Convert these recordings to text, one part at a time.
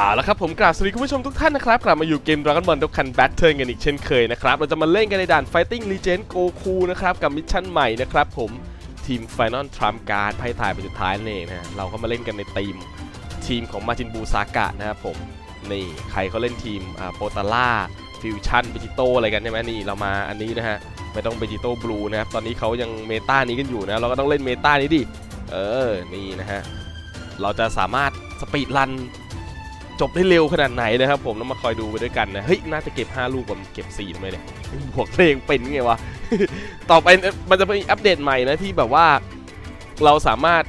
เอาละครับผมกราบสวัสดีคุณผู้ชมทุกท่านนะครับ กลับมาอยู่เกม Dragon Ball Dokkan Battle กันอีกเช่นเคยนะครับ เราจะมาเล่นกันในด่าน Fighting Legend Goku นะครับ กับมิชชั่นใหม่นะครับผมทีม Final Trump Card ไพ่ถ่ายเป็นสุดท้ายนั่นเองนะ เราก็มาเล่นกันในทีมทีมของมาจินบูซากะนะครับผม นี่ ใครเขาเล่นทีมอ่าโปตาล่าฟิวชั่นเบจิโตอะไรกันใช่ไหมนี่เรามาอันนี้นะฮะไม่ต้องเบจิโตบลูนะครับตอนนี้เขายังเมตานี้กันอยู่นะเราก็ต้องเล่นเมตานี้ดิเออนี่นะฮะเราจะสามารถสปีดรัน จบได้เร็วขนาดไหนนะครับผมต้องมาคอยดูไปด้วยกันนะเฮ้ยน่าจะเก็บ 5 ลูกผมเก็บ4ทำไมเนี่ยบวกเพลงเป็นไงวะ ต่อไปมันจะเป็นอัปเดตใหม่นะที่แบบว่าเราสามารถ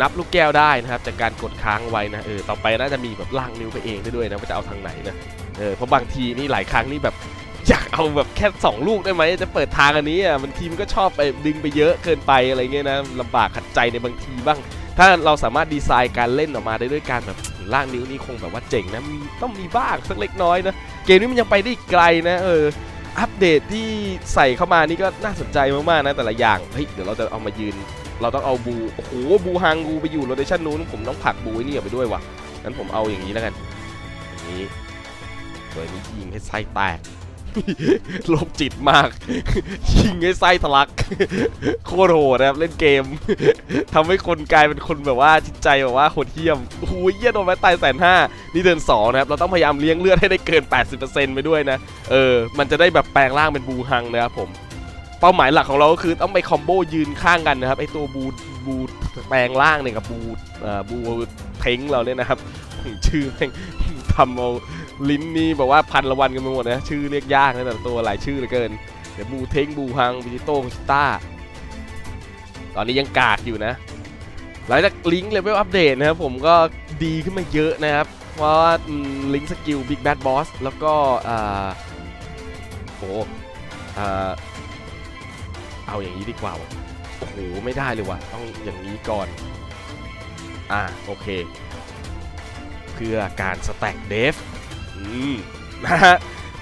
นับลูกแก้วได้นะครับจากการกดค้างไว้นะเออต่อไปน่าจะมีแบบล่างนิ้วไปเองได้ด้วยนะว่าจะเอาทางไหนนะเออเพราะบางทีนี่หลายครั้งนี่แบบอยากเอาแบบแค่ 2 ลูกได้ไหมจะเปิดทางอันนี้อะบางทีมก็ชอบไปดึงไปเยอะเกินไปอะไรเงี้ยนะลำบากขัดใจในบางทีบ้าง ถ้าเราสามารถดีไซน์การเล่นออกมาได้ด้วยการแบบ ล่างนิ้วนี่คงแบบว่าเจ๋งนะมีต้องมีบ้างสักเล็กน้อยนะเกมนี้มันยังไปได้ไกลนะเอออัปเดตที่ใส่เข้ามานี่ก็น่าสนใจมากๆนะแต่ละอย่างเฮ้ยเดี๋ยวเราจะเอามายืน เราต้องเอาบูโอ้โหบูฮังกูไปอยู่โรเดชันนู้นผมต้องผลักบูไอ้นี่ออกไปด้วยว่ะงั้นผมเอาอย่างนี้แล้วกันนี้โดยนี้ยิงให้ไส้แตก โรคจิตมาก ยิงให้ไส้ทะลัก โคตรโหดนะครับ เล่นเกมทำให้คนกลายเป็นคนแบบว่าจิตใจแบบว่าโหดเหี้ยมโอ้โหเหี้ยโดนแม้ตายแสนห้านี่เดินสองนะครับ เราต้องพยายามเลี้ยงเลือดให้ได้เกิน 80%ไปด้วยนะ เออ มันจะได้แบบแปลงร่างเป็นบูฮังนะครับผมเป้าหมายหลักของเราก็คือต้องไปคอมโบยืนข้างกันนะครับไอตัวบูบูแปลงร่างเนี่ยกับบูเอ่อบูเทงเราเนี่ยนะครับชื่อแม่งทำเอา ลิ้นนี่แบบว่าพันละวันกันไปหมดนะ ชื่อเรียกยากนะแต่ตัวหลายชื่อเหลือเกิน เดี๋ยวบูเทงบูฮังบิจิโต้บิจิต้าตอนนี้ยังกากอยู่นะ หลังจากลิงก์เลเวลอัปเดตนะครับผมก็ดีขึ้นมาเยอะนะครับ เพราะว่าลิงก์สกิล Big Bad Boss แล้วก็อ่าโอ้อ่าเอาอย่างนี้ดีกว่าโอ้โหไม่ได้เลยว่ะต้องอย่างนี้ก่อนอ่าโอเค เพื่อการสแต็กเดฟ นะฮะ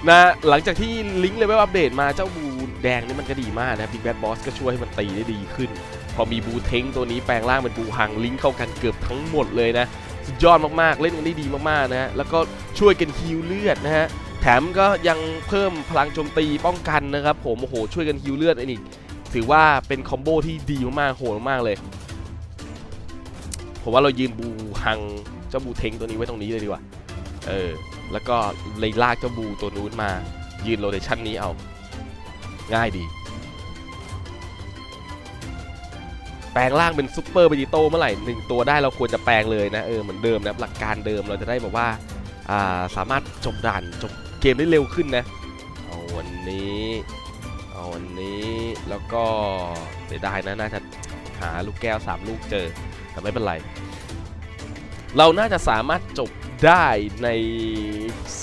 นะหลังจากที่ลิงก์เลเวลอัปเดตมาเจ้าบูแดงนี่มันก็ดีมากนะ Big Bad Boss ก็ช่วยให้มันตีได้ดีขึ้น พอมีบูเทงตัวนี้แปลงร่างเป็นบูฮังลิงก์เข้ากันเกือบทั้งหมดเลยนะสุดยอดมากๆ เล่นกันได้ดีมากๆนะฮะแล้วก็ช่วยกันฮิวเลือดนะฮะแถมก็ยังเพิ่มพลังโจมตีป้องกันนะครับผมโอ้โหช่วยกันฮิวเลือดอันนี้ถือว่าเป็นคอมโบที่ดีมากๆโหดมากๆเลยผมว่าเรายืนบูฮังเจ้าบูเทงตัวนี้ไว้ตรงนี้เลยดีกว่าเออ แล้วก็เลยลากเจ้าบูตัวนู้นมา ยืนโรเดชันนี้เอา ง่ายดี แปลงร่างเป็นซูเปอร์เบจิโตเมื่อไหร่หนึ่งตัวได้เราควรจะแปลงเลยนะเออเหมือนเดิมนะหลักการเดิมเราจะได้แบบว่าาสามารถจบด่านจบเกมได้เร็วขึ้นนะเอาวันนี้เอาวันนี้แล้วก็เสียดายนะน่าจะหาลูกแก้ว 3 ลูกเจอแต่ไม่เป็นไร เราน่าจะสามารถจบ ได้ใน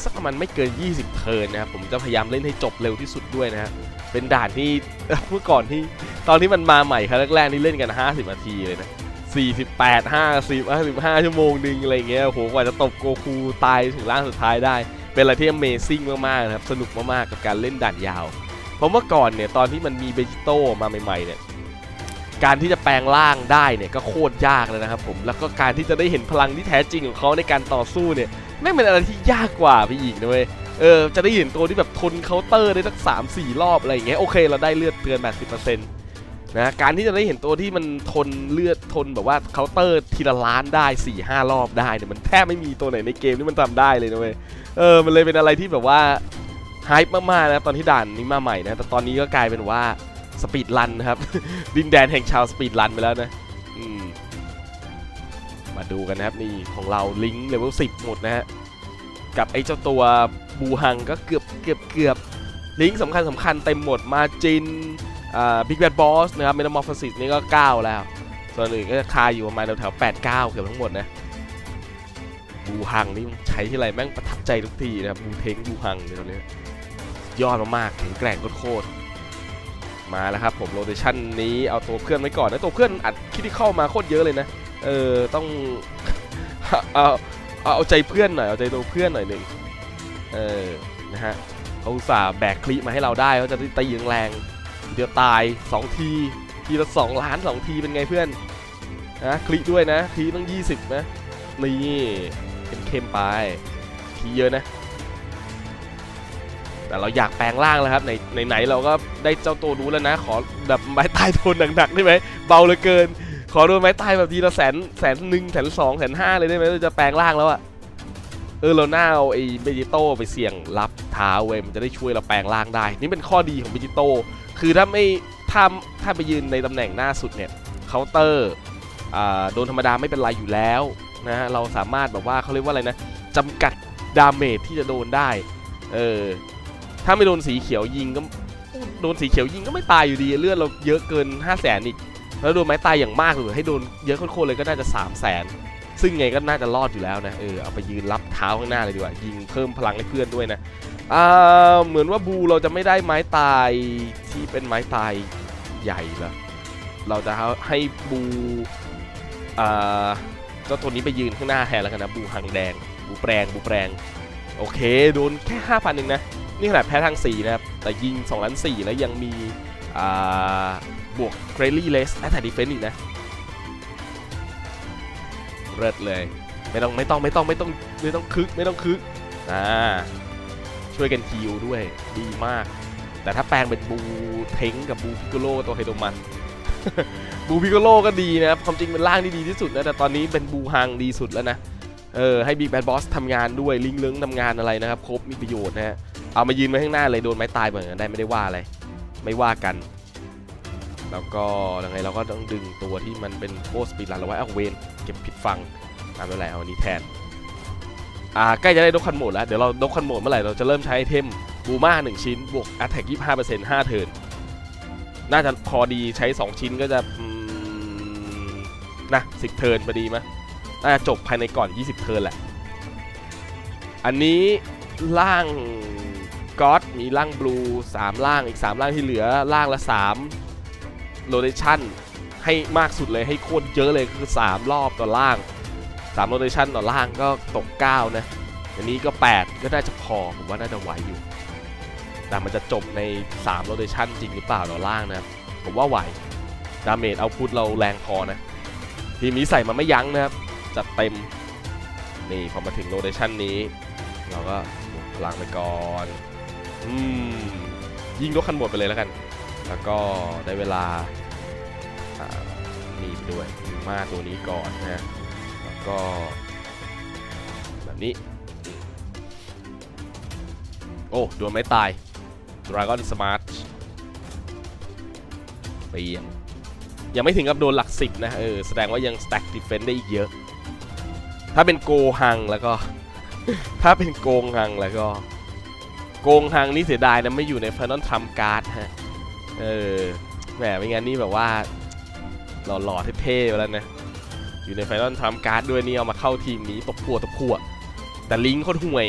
สักมาณไม่เกิน 20 เทิร์นนะครับผมจะพยายามเล่นให้จบเร็วที่สุดด้วยนะฮะเป็นด่านที่เมื่อก่อนที่ตอนที่มันมาใหม่ครั้งแรกๆนี่เล่นกัน 50 นาทีเลยนะ 48 50 55 ชั่วโมงหนึ่งอะไรเงี้ยโหกว่าจะตบโกคูตายถึงร่างสุดท้ายได้ เป็นอะไรที่ Amazing มากๆนะครับสนุกมากๆกับการเล่นด่านยาว เพราะเมื่อก่อนเนี่ยตอนที่มันมีเบจิโตมาใหม่ๆเนี่ย การที่จะแปลงร่างได้เนี่ยก็โคตรยากเลยนะครับผมแล้วก็การที่จะได้เห็นพลังที่แท้จริงของเขาในการต่อสู้เนี่ยไม่เป็นอะไรที่ยากกว่าไปอีกนะเว้ยเออจะได้เห็นตัวที่แบบทนเคาน์เตอร์ได้สักสามสี่รอบอะไรอย่างเงี้ยโอเค เราได้เลือดเตือน80%นะการที่จะได้เห็นตัวที่มันทนเลือดทนแบบว่าเคาน์เตอร์ทีละล้านได้4ี่ห้ารอบได้เนี่ยมันแทบไม่มีตัวไหนในเกมที่มันทำได้เลยนะเว้ยเออมันเลยเป็นอะไรที่แบบว่าไฮป์มากๆนะตอนที่ด่านนี้มาใหม่นะแต่ตอนนี้ก็กลายเป็นว่า สปีดรันครับ ดินแดนแห่งชาวสปีดรันไปแล้วนะมาดูกันนะครับนี่ของเราลิงก์เลเวล10หมดนะฮะ กับไอ้เจ้าตัวบูฮังก็เกือบเกือบเกือบลิงก์สำคัญสำคัญเต็มหมดมาจินอ่าบิ๊กแบดบอสนะครับเมตามอร์ฟซิสนี่ก็ 9 แล้ว ส่วนอื่นก็คาอยู่ประมาณแถวๆ8 9เกือบทั้งหมดนะบูฮังนี่ใช้ที่ไรแม่งประทับใจทุกทีนะครับบูเทงบูฮังเนี่ยตอนนี้ยอดมากๆแข็งแกร่งโคตร มาแล้วครับผมโรเดชันนี้เอาตัวเพื่อนไว้ก่อนนะตัวเพื่อนอัดคิดที่เข้ามาโคตรเยอะเลยนะ เออต้องเอาเอาใจเพื่อนหน่อยเอาใจตัวเพื่อนหน่อยหนึ่งเออนะฮะเขาสาแบกคลิมาให้เราได้เขาจะได้ตีแรงเดี๋ยวตาย 2 ที ทีละ2ล้าน 2 ทีเป็นไงเพื่อนนะคลิด้วยนะคลิต้อง 20 นะนี่เข้มๆไปทีเยอะนะ แต่เราอยากแปลงร่างแล้วครับในไหนเราก็ได้เจ้าตัวรู้แล้วนะ ขอแบบไม้ตายโดนหนักๆได้ไหมเบาเหลือเกิน ขอโดนไม้ตายแบบทีละแสนแสนหนึ่งแสนสองแสนห้าเลยได้ไหมเราจะแปลงร่างแล้วอะเออเราหน้าเอาไอ้เบจิโต้ไปเสี่ยงรับเท้าเว้ยมันจะได้ช่วยเราแปลงร่างได้ นี่เป็นข้อดีของเบจิโต้คือถ้าไม่ถ้าถ้าไปยืนในตำแหน่งหน้าสุดเนี่ยเคาน์เตอร์อ่าโดนธรรมดาไม่เป็นไรอยู่แล้วนะฮะเราสามารถแบบว่าเขาเรียกว่าอะไรนะจำกัดดาเมจที่จะโดนได้ เออ ถ้าไม่โดนสีเขียวยิงก็โดนสีเขียวยิงก็ไม่ตายอยู่ดีเลือดเราเยอะเกิน 5 0 0แสนอีก แล้วโดนไม้ตายอย่างมากหรือให้โดนเยอะโคตรเลยก็น่าจะ 3 0 0แสนซึ่งไงก็น่าจะรอดอยู่แล้วนะเออเอาไปยืนรับเท้าข้างหน้าเลยดีกว่ายิงเพิ่มพลังให้เพื่อนด้วยนะอ่าเหมือนว่าบูเราจะไม่ได้ไม้ตายที่เป็นไม้ตายใหญ่ละเราจะให้บูอ่าเจ้าตัวนี้ไปยืนข้างหน้าแทนแล้วกันนะบูหางแดงบูแปลงบูแปลงโอเคโดนแค่5 0 0 0เองนะ นี่ขนาดแพ้ทาง4นะครับ แต่ยิง2ล้าน4แล้วยังมีบวกเกรลี่เลสแอตแทกดีเฟนต์อีกนะเลิศเลย ไม่ต้องไม่ต้องไม่ต้องไม่ต้องไม่ต้องคึกไม่ต้องคึกอ่าช่วยกันฮิวด้วยดีมาก แต่ถ้าแปลงเป็นบูเทงกับบูพิโกโลตัวไฮโดมันบูพิโกโลก็ดีนะครับความจริงเป็นร่างที่ดีที่สุดนะแต่ตอนนี้เป็นบูฮังดีสุดแล้วนะเออให้บิ๊กแบดบอสทำงานด้วยลิงเลิงทำงานอะไรนะครับ ครบมีประโยชน์นะฮะ เอามายืนไว้ข้างหน้าเลยโดนไม้ตายเหมือนกันได้ไม่ได้ว่าอะไร ไม่ว่ากัน แล้วก็ยังไงเราก็ต้องดึงตัวที่มันเป็นโคสปีดลันเราไว้เอาเวนเก็บผิดฟังตามไปแล้วอันนี้แทนอ่าใกล้จะได้ดกคันโหมดแล้วเดี๋ยวเราดกคันโหมดเมื่อไหร่เราจะเริ่มใช้ไอเทมบูมา1ชิ้นบวกอัตแทก25% 5เทิร์นน่าจะพอดีใช้2ชิ้นก็จะนะ10เทิร์นพอดีไหมยน่าจะจบภายในก่อน 20 เทิร์นแหละ อันนี้ล่าง ก็อดมีล่างบลู3ล่างอีก3ล่างที่เหลือล่างละ3โรเ t ชันให้มากสุดเลยให้โคตรเยอะเลยคือ 3 รอบต่อล่าง3โรเ t ชันต่อล่างก็ตก 9 นะ อันนี้ก็ 8 ก็น่าจะพอ ผมว่าน่าจะไหวอยู่ แต่มันจะจบใน3โรเ t ชันจริงหรือเปล่าต่อล่างนะผมว่าไหว ดาเมจเอาพุทเราแรงพอนะ ทีมนี้ใส่มาไม่ยั้งนะครับ จัดเต็ม นี่พอมาถึงโรเ t ชันนี้ เราก็พลังไปก่อน อืมยิงรถคันหมดไปเลยแล้วกัน แล้วก็ได้เวลาอ่านี่ไปด้วยดูมาตัวนี้ก่อนนะแล้วก็ แบบนี้ โอ้ดวลไม่ตาย Dragon Smart เปียงยังไม่ถึงกับโดนหลักสิบนะเออแสดงว่ายัง stack defense ได้อีกเยอะ ถ้าเป็นโกหังแล้วก็ ถ้าเป็นโกงหังแล้วก็ โกงหังนี่เสียดายนะไม่อยู่ใน Final Trump Card ฮะ เออ แหมไม่งั้นนี่แบบว่า หล่อๆเท่ๆไปแล้วนะ อยู่ใน Final Trump Card ด้วยนี่เอามาเข้าทีมนี้ตบพัวตบพัวแต่ลิงก์โคตรห่วย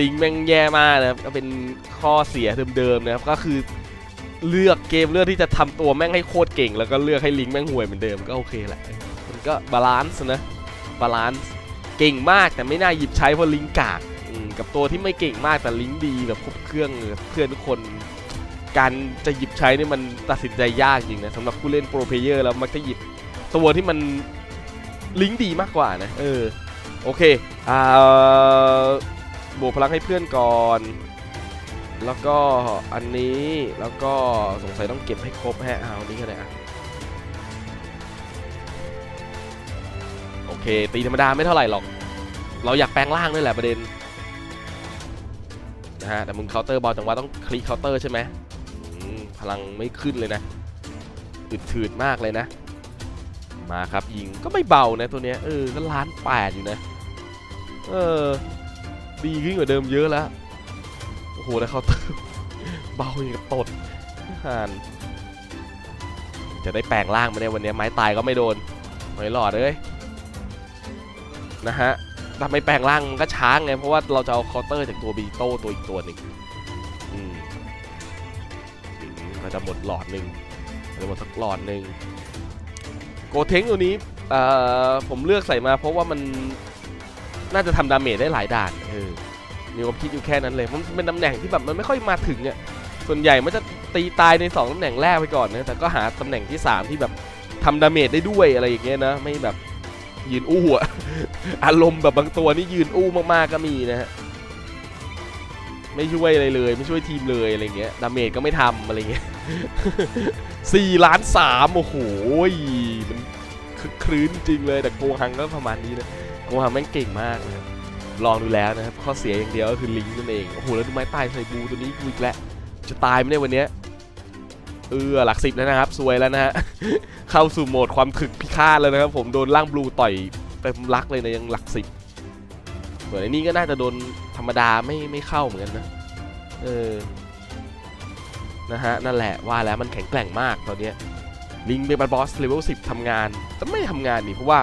ลิงก์แม่งแย่มากนะครับก็เป็นข้อเสียเดิมๆนะครับก็คือเลือกเกมเลือกที่จะทำตัวแม่งให้โคตรเก่ง แล้วก็เลือกให้ลิงก์แม่งห่วยเหมือนเดิมก็โอเคแหละมันก็บาลานซ์นะบาลานซ์เก่งมากแต่ไม่น่าหยิบใช้เพราะลิงก์กาก กับตัวที่ไม่เก่งมากแต่ลิงก์ดีแบบครบเครื่องเพื่อนทุกคน การจะหยิบใช้นี่มันตัดสินใจยากจริงนะสำหรับผู้เล่นโปรเพเยอร์แล้วมักจะหยิบตัวที่มันลิงก์ดีมากกว่านะ เออ โอเคอ่าบวกพลังให้เพื่อนก่อน แล้วก็อันนี้แล้วก็สงสัยต้องเก็บให้ครบแฮะเอาอันนี้ก็ได้อะโอเค ตีธรรมดาไม่เท่าไหร่หรอก เราอยากแปลงร่างด้วยแหละประเด็น นะฮะแต่มึงเคาน์เตอร์บอลจังหวะต้องคลิกเคาน์เตอร์ใช่ไหมมพลังไม่ขึ้นเลยนะอึดถืดมากเลยนะ มาครับยิงก็ไม่เบานะตัวเนี้ยเออก็ล้านแปดอยู่นะเออดีขึ้นกว่าเดิมเยอะแล้วโอ้โหแล้วเคาน์เตอร์เบาอย่างกับตดห่านจะได้แปลงร่างมาในยวันนี้ไม้ตายก็ไม่โดนไม่หลอดเลยนะฮะ ถ้าไม่แปลงร่างมันก็ช้าไง เพราะว่าเราจะเอาเคาน์เตอร์จากตัวบีโต้ตัวอีกตัวหนึ่งอืมอืมก็จะหมดหลอดหนึ่งก็จะหมดสักหลอดหนึ่งโกเทงตัวนี้เอ่อผมเลือกใส่มาเพราะว่ามันน่าจะทำดาเมจได้หลายด่านเออมีความคิดอยู่แค่นั้นเลย มันเป็นตำแหน่งที่แบบมันไม่ค่อยมาถึงอะส่วนใหญ่มันจะตีตายในสองตำแหน่งแรกไปก่อนนะแต่ก็หาตำแหน่งที่สามที่แบบทำดาเมจได้ด้วยอะไรอย่างเงี้ยนะไม่แบบ ยืนอู้อะอารมณ์แบบบางตัวนี่ยืนอู้มากๆก็มีนะฮะไม่ช่วยอะไรเลย ไม่ช่วยทีมเลยอะไรเงี้ยดาเมจก็ไม่ทำอะไรเงี้ยสี่ล้านสามโอ้โหมันคึกครื้นจริงเลยแต่โกหังก็ประมาณนี้นะโกหังแม่งเก่งมากนะครับลองดูแล้วนะครับข้อเสียอย่างเดียวก็คือลิงก์นั่นเองโอ้โหแล้วดูไม้ตายใส่บูตัวนี้กูอีกแล้วจะตายไหมเนี่ยวันเนี้ย เออหลักสิบแล้วนะครับซวยแล้วนะฮะเข้าสู่โหมดความถึกพิฆาตแล้วนะครับผมโดนร่างบลูต่อยเต็มลักเลยนะยังหลักสิบส่วนไอ้นี่ก็น่าจะโดนธรรมดาไม่ไม่เข้าเหมือนกันนะเออนะฮะนั่นแหละว่าแล้วมันแข็งแกร่งมากตอนเนี้ลิงเป็นบอสเลเวล10ทำงานจะไม่ทำงานนี่เพราะว่า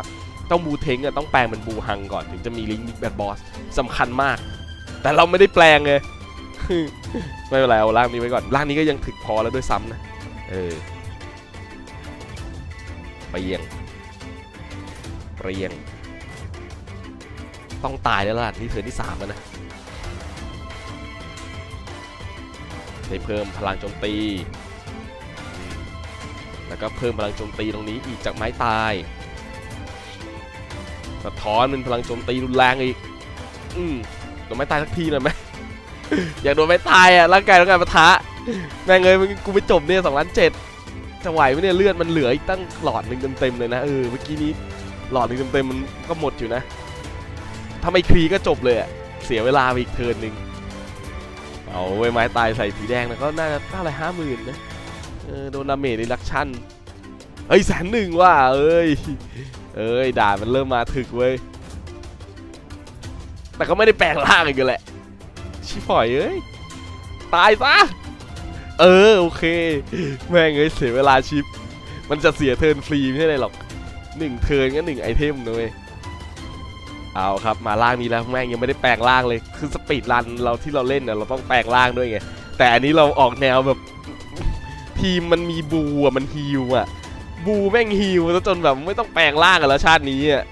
ต้องบูเทงอะต้องแปลงเป็นบูฮังก่อนถึงจะมีลิงบิ๊กแบดบอสสำคัญมาก แต่เราไม่ได้แปลงไง ไม่เป็นไรเอาร่างนี้ไว้ก่อนร่างนี้ก็ยังถึกพอแล้วด้วยซ้ำนะเออเปรียงเปรียง ต้องตายแล้วล่ะนี่เทิร์นที่สามแล้วนะได้เพิ่มพลังโจมตี แล้วก็เพิ่มพลังโจมตีตรงนี้อีกจากไม้ตายสะท้อนเป็นพลังโจมตีรุนแรงอีก อืมโดนไม้ตายสักทีหน่อยไหม อยากโดนไม้ตายอะร่างกายต้องการปะทะแม่งเลยกูไม่จบเนี่ยสองล้านเจ็ดจะไหวไหมเนี่ยเลือดมันเหลืออีกตั้งหลอดหนึ่งเต็มๆเลยนะเออเมื่อกี้นี้หลอดหนึ่งเต็มๆมันก็หมดอยู่นะถ้าไม่คลีก็จบเลยอะเสียเวลาไปอีกเทิร์นหนึ่งเอาไว้ไม้ตายใส่สีแดงนะก็น่าจะเท่าไรห้าหมื่นนะเออโดนดาเมจรีดักชั่นเอ้ยแสนหนึ่งว่ะเอ้ยเอ้ยด่ามันเริ่มมาถึกเว้ยแต่ก็ไม่ได้แปลงร่างอีกแหละ ชิฝอยเอ้ย ตายซะ เออ โอเค แม่งเอ้ย เสียเวลาชิป มันจะเสียเทิร์นฟรีไม่ใช่ไรหรอกหนึ่งเทิร์นก็หนึ่งไอเทมนะเว้ยเอาครับมาล่างนี้แล้วแม่งยังไม่ได้แปลงร่างเลยคือสปีดรันเราที่เราเล่นเนี่ยเราต้องแปลงร่างด้วยไงแต่อันนี้เราออกแนวแบบ ทีมมันมีบูอะมันฮิวอะ บูแม่งฮิวจนแบบไม่ต้องแปลงร่างกันแล้วชาตินี้อะ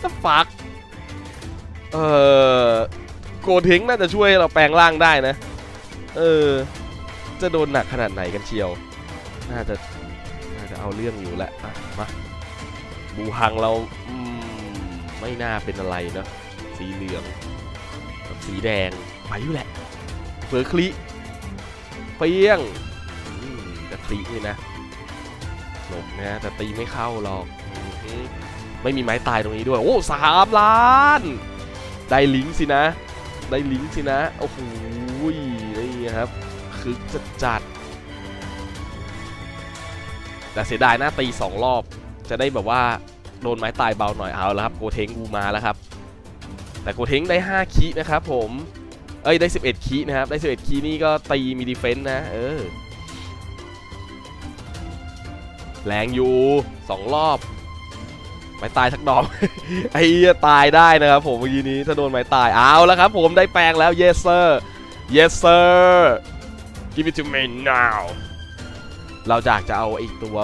ถ้าฟักเออ โกเทงน่าจะช่วยเราแปลงร่างได้นะ เออ จะโดนหนักขนาดไหนกันเชียว น่าจะ น่าจะเอาเรื่องอยู่แหละอะมาบูฮังเราไม่น่าเป็นอะไรเนอะสีเหลืองกับสีแดงไปอยู่แหละเฟอร์คลิเปียงแต่คลินี่นะหลบนะแต่ตีไม่เข้าหรอกอไม่มีไม้ตายตรงนี้ด้วย โอ้สามล้าน ได้ลิงสินะ ได้ลิงก์สินะ โอ้โหนี่ครับคึกจัดจัด แต่เสียดายหน้าตีสองรอบ จะได้แบบว่าโดนไม้ตายเบาหน่อยเอาแล้วครับโกเทงกูมาแล้วครับ แต่โกเทงได้ 5 คีนะครับผม เอ้ยได้ 11 คีนะครับ ได้ 11 คีนี่ก็ตีมีดีเฟนต์นะ เออ แรงอยู่ 2 รอบ ม้ตายสักดอกไอ้เหี้ยตายได้นะครับผมเมื่อกี้นี้ถ้าโดนไม้ตายเอาแล้วครับผมได้แปลงแล้ว yes sir yes sir give it to me now เราจากจะเอาไอ้ตัว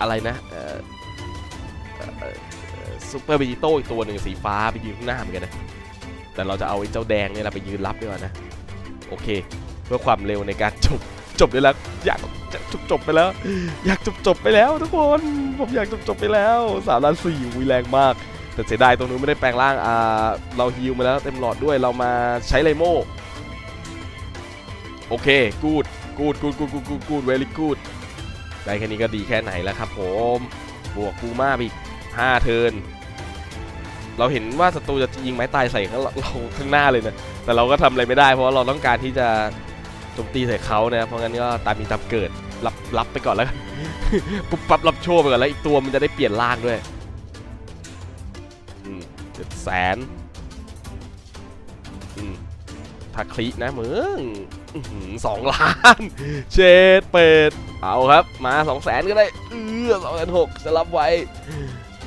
อะไรนะเอ่อซูเปอร์บิจิโต้อีกตัวหนึ่งสีฟ้าไปยืนข้างหน้าเหมือนกันนะ แต่เราจะเอาไอ้เจ้าแดงเนี่ยแหละไปยืนรับดีกว่านะ โอเค เพื่อความเร็วในการจบ จบได้แล้วอยากจะจบจบไปแล้ว อยากจบจบไปแล้วทุกคนผมอยากจบจบไปแล้วสามล้านสี่วีแรงมาก แต่เสียดายตรงนู้นไม่ได้แปลงร่างอ่าเราฮิวมาแล้วเต็มหลอดด้วยเรามาใช้ไลโม่โอเคกูดกูดกูดกูดกูดกูดกูดเวลี่กูดได้แค่นี้ก็ดีแค่ไหนแล้วครับผมบวกกูมาอีก5เทิร์นเราเห็นว่าศัตรูจะยิงไม้ตายใส่เราข้างหน้าเลยนะแต่เราก็ทำอะไรไม่ได้เพราะเราต้องการที่จะ โจมตีใส่เขานะครับเพราะงั้นก็ตามมีตามเกิดรับรับไปก่อนแล้วกันปุ๊บปั๊บรับโชว์ไปก่อนแล้วอีกตัวมันจะได้เปลี่ยนร่างด้วยเจ็ดแสนอืมถ้าคลินะมึงสองล้านเชดเป็ดเอาครับ มาสองแสนก็ได้เออสองแสนหกจะรับไว้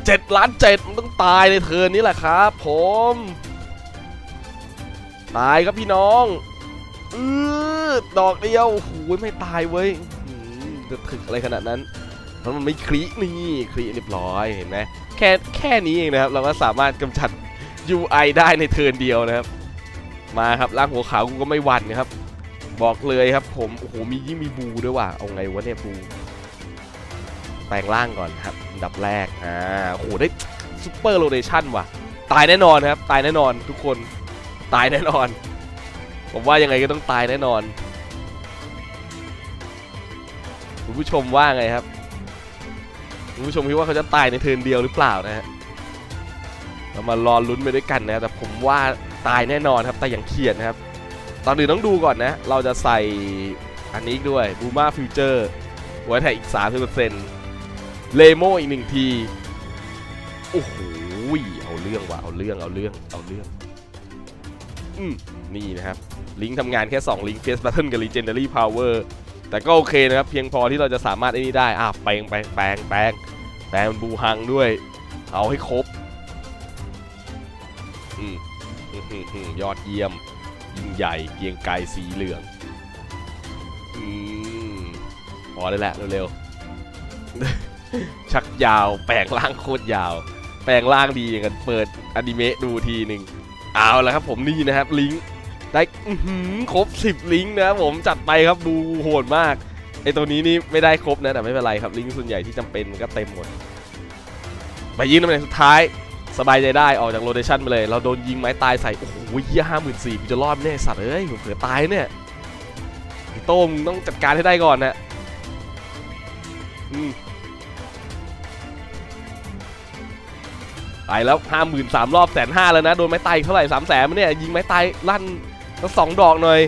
เจ็ดล้านเจ็ดมันต้องตายในเทิร์นนี้แหละครับผม ตายครับพี่น้องเออ ดอกเดียว โอ้โห ไม่ตายเว้ยจะถึกอะไรขนาดนั้นเพราะมันไม่คลินี่คลิเรียบร้อยเห็นไหมแค่แค่นี้เองนะครับ เราก็สามารถกำจัด UI ได้ในเทิร์นเดียวนะครับ มาครับร่างหัวขาวกูก็ไม่หวั่นนะครับ บอกเลยครับ ผมโอ้โหมียิ่งมีบูด้วยว่ะเอาไงวะเนี่ยบูแปลงร่างก่อนครับอันดับแรกอ่าโอ้โหได้ซูเปอร์โรเดชันว่ะ ตายแน่นอนครับ ตายแน่นอนทุกคนตายแน่นอน ผมว่ายังไงก็ต้องตายแน่นอน คุณผู้ชมว่าไงครับ คุณผู้ชมคิดว่าเขาจะตายในเทิร์นเดียวหรือเปล่านะฮะเรามารอลุ้นไปด้วยกันนะแต่ผมว่าตายแน่นอนครับแต่อย่างเขียนนะครับ ตอนอื่นต้องดูก่อนนะ เราจะใส่อันนี้ด้วยบูมาฟิวเจอร์ไว้แท็กอีก 30%เลโมอีกหนึ่งที โอ้โหเอาเรื่องว่ะเอาเรื่องเอาเรื่องเอาเรื่องอืมนี่นะครับ ลิงก์ทำงานแค่ 2 ลิงก์ Face Button กับ Legendary Power แต่ก็โอเคนะครับ เพียงพอที่เราจะสามารถไอ้นี่ได้อะแปลงแปลงแปลงแปลงแปลงเป็นบูฮังด้วย เอาให้ครบอืมอื้อหือหือยอดเยี่ยม ยิ่งใหญ่เกียงไกสีเหลืองอืมพอได้แหละเร็วๆ ชักยาว แปลงร่างโคตรยาว แปลงร่างดีอย่างกันเปิดอนิเมะดูทีหนึ่งเอาละครับผมนี่นะครับลิงก์ ได้หือครบ 10 ลิงก์นะผมจัดไปครับดูโหดมากไอตัวนี้นี่ไม่ได้ครบนะแต่ไม่เป็นไรครับลิงก์ส่วนใหญ่ที่จำเป็นก็เต็มหมดไปยิงตำแหน่งสุดท้ายสบายใจได้ออกจากโรเดชันไปเลย เราโดนยิงไม้ตายใส่ โอ้โหเยี่ยห้าหมื่นสี่จะรอดแน่สัตว์เอ้ยเผื่อตายเนี่ยโต้มต้องจัดการให้ได้ก่อนนะอืมไปแล้วห้าหมื่นสามรอบแสนห้าแล้วนะ โดนไม้ตายเท่าไหร่สามแสนเนี่ยยิงไม้ตายลั่น แล้วสองดอกหน่อย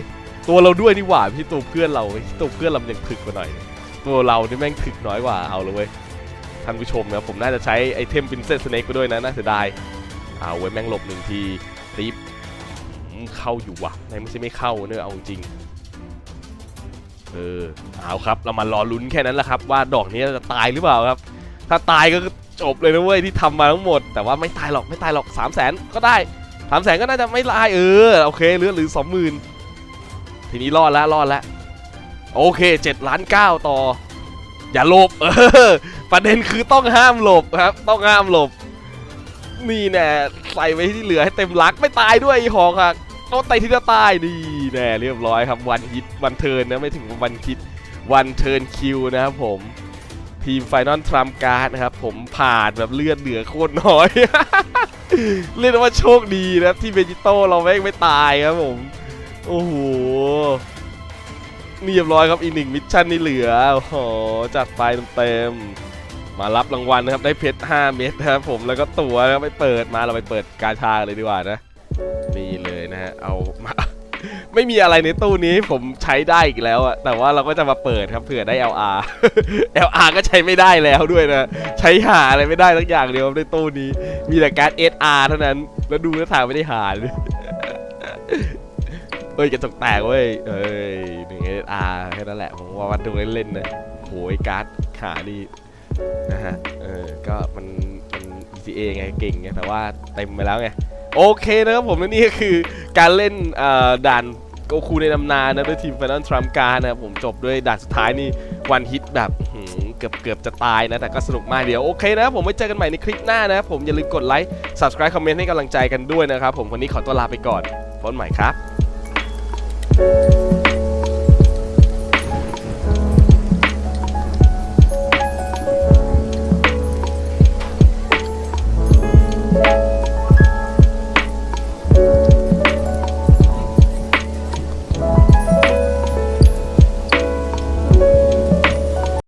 ตัวเราด้วยนี่หว่าพี่ตัวเพื่อนเราตัวเพื่อนเรายังถึกกว่าหน่อย ตัวเรานี่แม่งถึกน้อยกว่าเอาเลยเว้ยท่านผู้ชมนะผมน่าจะใช้ไอเทมพินเซสเนกไปด้วยนะน่าเสียดายเอาไว้แม่งหลบหนึ่งทีตีบเข้าอยู่ว่ะไม่ใช่ไม่เข้าเนอะเอาจริงเออเอาครับเรามารอลุ้นแค่นั้นแหละครับว่าดอกนี้จะตายหรือเปล่าครับ ถ้าตายก็จบเลยนะเว้ยที่ทำมาทั้งหมด แต่ว่าไม่ตายหรอกไม่ตายหรอก3 0 0แสนก็ได้ 3 0 0แสนก็น่าจะไม่ตายเออโอเคเหลือหรือสองหมื่นทีนี้รอดแล้วรอดแล้วโอเค7ล้าน9ต่อ อย่าหลบเออประเด็นคือต้องห้ามหลบครับ ต้องห้ามหลบ นี่แน่ใส่ไว้ที่เหลือให้เต็มลักไม่ตายด้วยไอ้หอกค่ะต้อไตที่จะตายนี่แน่เรียบร้อยครับวันฮิตวันเทินนะไม่ถึงวันฮิตวันเทินคิวนะครับผม ทีมไฟนอลทรัมการ์ดนะครับ ผมผ่านแบบเลือดเหลือโคตรน้อย เรียกได้ว่าโชคดีนะครับที่เบจิโต้เราแม่งไม่ตายครับผม โอ้โหเรียบร้อยครับอีกหนึ่งมิชชั่นนี่เหลือโอ้โหจัดไปเต็มๆมารับรางวัลนะครับได้เพชร5เม็ดนะครับผมแล้วก็ตั๋วไปเปิดมาเราไปเปิดกาชาเลยดีกว่านะนี่เลยนะฮะเอามา ไม่มีอะไรในตู้นี้ผมใช้ได้อีกแล้วอะแต่ว่าเราก็จะมาเปิดครับเผื่อได้ LR LR ก็ใช้ไม่ได้แล้วด้วยนะ ใช้หาอะไรไม่ได้สักอย่างเดียวในตู้นี้ มีแต่การ์ด SR เท่านั้น แล้วดูท่าทางไม่ได้หาเลยเฮ้ยกระจกแตกเว้ยเอ้ยหนึ่งเออาร์แค่นั้นแหละผมว่าวัดดูเล่นๆนะโหยการ์ดขาดีนะฮะเออก็มันมัน ECA ไงเก่งไงแต่ว่าเต็มไปแล้วไง โอเคนะครับผมและนี่ก็คือการเล่นด่านโกคูในตำนานนะด้วยทีมฟนอลทรัมการนะผมจบด้วยด่านสุดท้ายนี่วันฮิตแบบเกือบเกือบจะตายนะ แต่ก็สนุกมากเดี๋ยว โอเคนะครับผมไว้เจอกันใหม่ในคลิปหน้านะครับผมอย่าลืมกดไลค์ subscribe คอมเมนต์ให้กำลังใจกันด้วยนะครับผมวันนี้ขอตัวลาไปก่อนพบกันใหม่ครับ